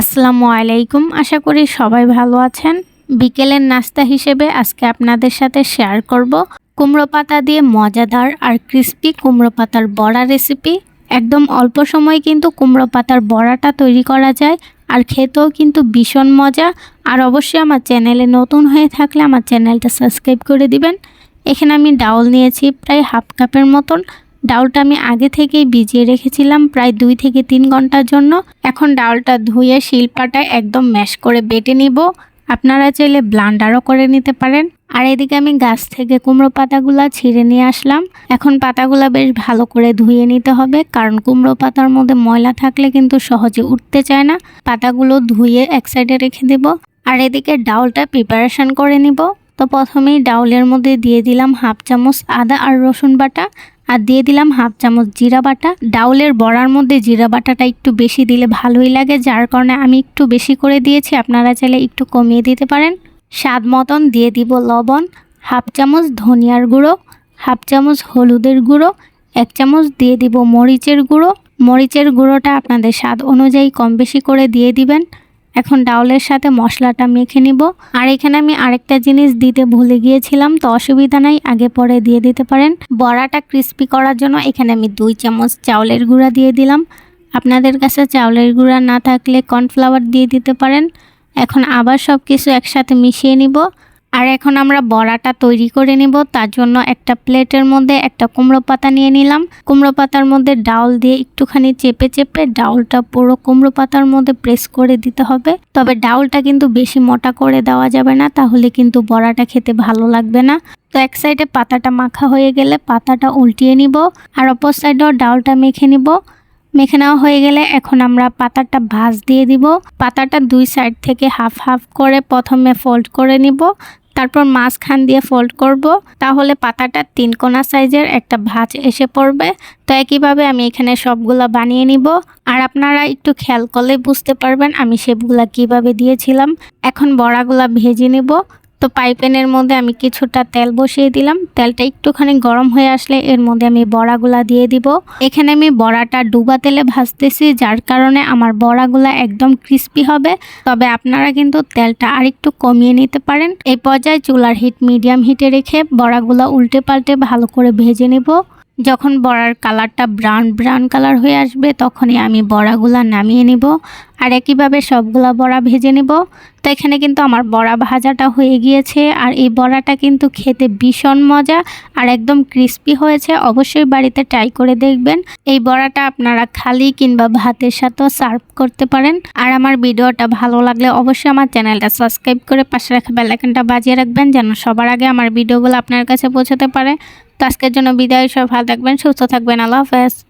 আসসালামু আলাইকুম। আশা করি সবাই ভালো আছেন। বিকেলের নাস্তা হিসেবে আজকে আপনাদের সাথে শেয়ার করব কুমড়ো পাতা দিয়ে মজাদার আর ক্রিস্পি কুমড়ো পাতার বড়া রেসিপি একদম অল্প সময় কিন্তু কুমড়ো পাতার বড়াটা তৈরি করা যায় আর খেতেও কিন্তু ভীষণ মজা। আর অবশ্যই আমার চ্যানেলে নতুন হয়ে থাকলে আমার চ্যানেলটা সাবস্ক্রাইব করে দিবেন। এখানে আমি ডাউল নিয়েছি প্রায় হাফ কাপের মতন। ডাউলটা আমি আগে থেকেই ভিজিয়ে রেখেছিলাম প্রায় দুই থেকে তিন ঘণ্টার জন্য। এখন ডাউলটা ধুয়ে শিলপাটায় একদম ম্যাশ করে বেটে নিব। আপনারা চাইলে ব্লান্ডারও করে নিতে পারেন। আর এদিকে আমি গাছ থেকে কুমড়ো পাতাগুলো ছিঁড়ে নিয়ে আসলাম। এখন পাতাগুলো বেশ ভালো করে ধুয়ে নিতে হবে, কারণ কুমড়ো পাতার মধ্যে ময়লা থাকলে কিন্তু সহজে উঠতে চায় না। পাতাগুলো ধুয়ে এক সাইডে রেখে দেব। আর এদিকে ডাউলটা প্রিপারেশন করে নিব। তো প্রথমেই ডাউলের মধ্যে দিয়ে দিলাম হাফ চামচ আদা আর রসুন বাটা। আর দিয়ে দিলাম হাফ চামচ জিরা বাটা। ডাউলের বড়ার মধ্যে জিরা বাটাটা একটু বেশি দিলে ভালোই লাগে, যার কারণে আমি একটু বেশি করে দিয়েছি। আপনারা চাইলে একটু কমিয়ে দিতে পারেন। স্বাদ মতন দিয়ে দিব লবণ, হাফ চামচ ধনিয়ার গুঁড়ো, হাফ চামচ হলুদের গুঁড়ো, এক চামচ দিয়ে দিব মরিচের গুঁড়ো। মরিচের গুঁড়োটা আপনাদের স্বাদ অনুযায়ী কম বেশি করে দিয়ে দিবেন। এখন ডাউলের সাথে মশলাটা মেখে নিব। আর এখানে আমি আরেকটা জিনিস দিতে ভুলে গিয়েছিলাম, তো অসুবিধা নাই, আগে পরে দিয়ে দিতে পারেন। বড়াটা ক্রিস্পি করার জন্য এখানে আমি দুই চামচ চাউলের গুঁড়া দিয়ে দিলাম। আপনাদের কাছে চাউলের গুঁড়া না থাকলে কর্নফ্লাওয়ার দিয়ে দিতে পারেন। এখন আবার সব কিছু একসাথে মিশিয়ে নিব। আর এখন আমরা বড়াটা তৈরি করে নিব। তার জন্য একটা প্লেটের মধ্যে একটা কুমড়ো পাতা নিয়ে নিলাম। কুমড়ো পাতার মধ্যে ডাউল দিয়ে একটুখানি চেপে চেপে ডাউলটা পুরো কুমড়ো পাতার মধ্যে প্রেস করে দিতে হবে। তবে ডাউলটা কিন্তু বেশি মোটা করে দেওয়া যাবে না, তাহলে কিন্তু বড়াটা খেতে ভালো লাগবে না। তো এক সাইডে পাতাটা মাখা হয়ে গেলে পাতাটা উল্টিয়ে নিব আর অপর সাইডেও ডাউলটা মেখে নিব। মেখে নেওয়া হয়ে গেলে এখন আমরা পাতাটা ভাঁজ দিয়ে দিব। পাতাটা দুই সাইড থেকে হাফ হাফ করে প্রথমে ফোল্ড করে নিব। তারপর মাঝখান দিয়ে ফোল্ড করব, তাহলে পাতাটা তিন কোনা সাইজের একটা ভাঁজ এসে পড়বে। তো একইভাবে আমি এখানে সবগুলো বানিয়ে নিব। আর আপনারা একটু খেয়াল করলে বুঝতে পারবেন আমি সেগুলা কীভাবে দিয়েছিলাম। এখন বড়াগুলা ভেজে নিব। তো পাইপেনের মধ্যে আমি কিছুটা তেল বসিয়ে দিলাম। তেলটা একটুখানি গরম হয়ে আসলে এর মধ্যে আমি বড়াগুলা দিয়ে দিব। এখানে আমি বড়াটা ডুবা তেলে ভাজতেছি, যার কারণে আমার বড়াগুলা একদম ক্রিস্পি হবে। তবে আপনারা কিন্তু তেলটা আরেকটু কমিয়ে নিতে পারেন। এই পর্যায়ে চুলার হিট মিডিয়াম হিটে রেখে বড়াগুলা উল্টে পাল্টে ভালো করে ভেজে নেব। যখন বড়ার কালারটা ব্রাউন ব্রাউন কালার হয়ে আসবে, তখনই আমি বড়াগুলা নামিয়ে নিব। আর একইভাবে সবগুলা বড়া ভেজে নেব? তো এখানে কিন্তু আমার বড়া ভাজাটা হয়ে গিয়েছে। আর এই বড়াটা কিন্তু খেতে ভীষণ মজা আর একদম ক্রিস্পি হয়েছে। অবশ্যই বাড়িতে ট্রাই করে দেখবেন। এই বড়াটা আপনারা খালি কিংবা ভাতের সাথেও সার্ভ করতে পারেন। আর আমার ভিডিওটা ভালো লাগলে অবশ্যই আমার চ্যানেলটা সাবস্ক্রাইব করে পাশে রাখা বেলাইকনটা বাজিয়ে রাখবেন যেন সবার আগে আমার ভিডিওগুলো আপনার কাছে পৌঁছাতে পারে। তো আজকের জন্য বিদায় সব ভালো থাকবেন, সুস্থ থাকবেন। আল্লাহ হাফেজ।